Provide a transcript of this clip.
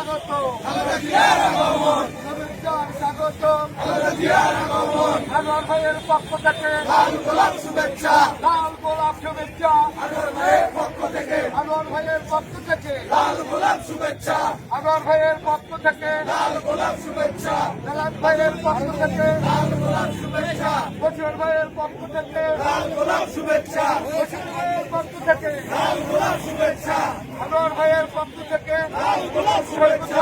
স্বাগত। শুভেচ্ছা স্বাগত। আনোয়ার ভাইয়ের পক্ষ থেকে। লাল গোলাপ শুভেচ্ছা। লাল গোলাপ শুভেচ্ছা। আনোয়ার ভাইয়ের পক্ষ থেকে। আনোয়ার ভাইয়ের পক্ষ থেকে। লাল গোলাপ শুভেচ্ছা। আনোয়ার ভাইয়ের পক্ষ থেকে। লাল গোলাপ শুভেচ্ছা। জালাল ভাইয়ের পক্ষ থেকে। লাল গোলাপ শুভেচ্ছা। বসির ভাইয়ের পক্ষ থেকে। লাল গোলাপ শুভেচ্ছা। বসির ভাইয়ের পক্ষ থেকে। লাল গোলাপ শুভেচ্ছা। ভাইয়ের